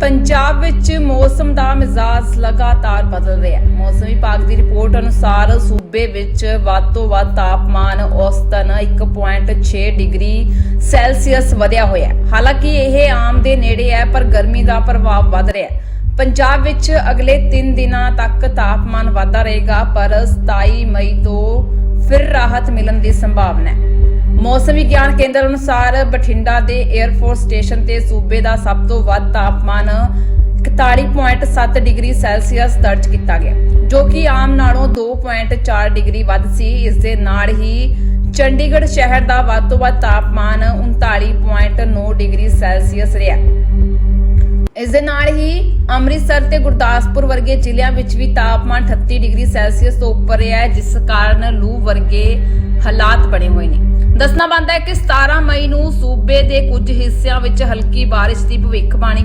ਪੰਜਾਬ ਵਿੱਚ ਮੌਸਮ ਦਾ ਮਿਜ਼ਾਜ ਲਗਾਤਾਰ ਬਦਲ ਰਿਹਾ ਹੈ। ਮੌਸਮ ਵਿਭਾਗ ਦੀ ਰਿਪੋਰਟ ਅਨੁਸਾਰ ਸੂਬੇ ਵਿੱਚ ਵੱਧ ਤੋਂ ਵੱਧ ਤਾਪਮਾਨ ਔਸਤਨ 1.6 ਡਿਗਰੀ ਸੈਲਸੀਅਸ ਵਧਿਆ ਹੋਇਆ ਹੈ। ਹਾਲਾਂਕਿ ਇਹ ਆਮ ਦੇ ਨੇੜੇ ਹੈ, ਪਰ ਗਰਮੀ ਦਾ ਪ੍ਰਭਾਵ ਵੱਧ ਰਿਹਾ ਹੈ। ਪੰਜਾਬ ਵਿੱਚ ਅਗਲੇ 3 ਦਿਨਾਂ ਤੱਕ ਤਾਪਮਾਨ ਵਧਦਾ ਰਹੇਗਾ, ਪਰ 27 ਮਈ ਤੋਂ ਫਿਰ ਰਾਹਤ ਮਿਲਣ ਦੀ ਸੰਭਾਵਨਾ ਹੈ। ਮੌਸਮ ਵਿਗਿਆਨ ਕੇਂਦਰ ਅਨੁਸਾਰ ਬਠਿੰਡਾ ਦੇ 에ਅਰਫੋਰਸ ਸਟੇਸ਼ਨ ਤੇ ਸੂਬੇ ਦਾ ਸਭ ਤੋਂ ਵੱਧ ਤਾਪਮਾਨ 41.7 ਡਿਗਰੀ ਸੈਲਸੀਅਸ ਦਰਜ ਕੀਤਾ ਗਿਆ, ਜੋ ਕਿ ਆਮ ਨਾਲੋਂ 2.4 ਡਿਗਰੀ ਵੱਧ ਸੀ। ਇਸ ਦੇ ਨਾਲ ਹੀ ਚੰਡੀਗੜ੍ਹ ਸ਼ਹਿਰ ਦਾ ਵੱਧ ਤੋਂ ਵੱਧ ਤਾਪਮਾਨ 39.9 ਡਿਗਰੀ ਸੈਲਸੀਅਸ ਰਿਹਾ। ਇਸ ਦੇ ਨਾਲ ਹੀ ਅੰਮ੍ਰਿਤਸਰ ਤੇ ਗੁਰਦਾਸਪੁਰ ਵਰਗੇ ਜ਼ਿਲ੍ਹਿਆਂ ਵਿੱਚ ਵੀ ਤਾਪਮਾਨ 38 ਡਿਗਰੀ ਸੈਲਸੀਅਸ ਤੋਂ ਉੱਪਰ ਰਿਹਾ ਜਿਸ ਕਾਰਨ ਲੂ ਵਰਗੇ ਹਾਲਾਤ ਬਣੇ ਹੋਏ ਨੇ। ਦੱਸਣਾ ਬੰਦਾ ਹੈ ਕਿ 17 ਮਈ ਨੂੰ ਸੂਬੇ ਦੇ ਕੁਝ ਹਿੱਸਿਆਂ ਵਿੱਚ ਹਲਕੀ ਬਾਰਿਸ਼ ਦੀ ਭਵਿੱਖਬਾਣੀ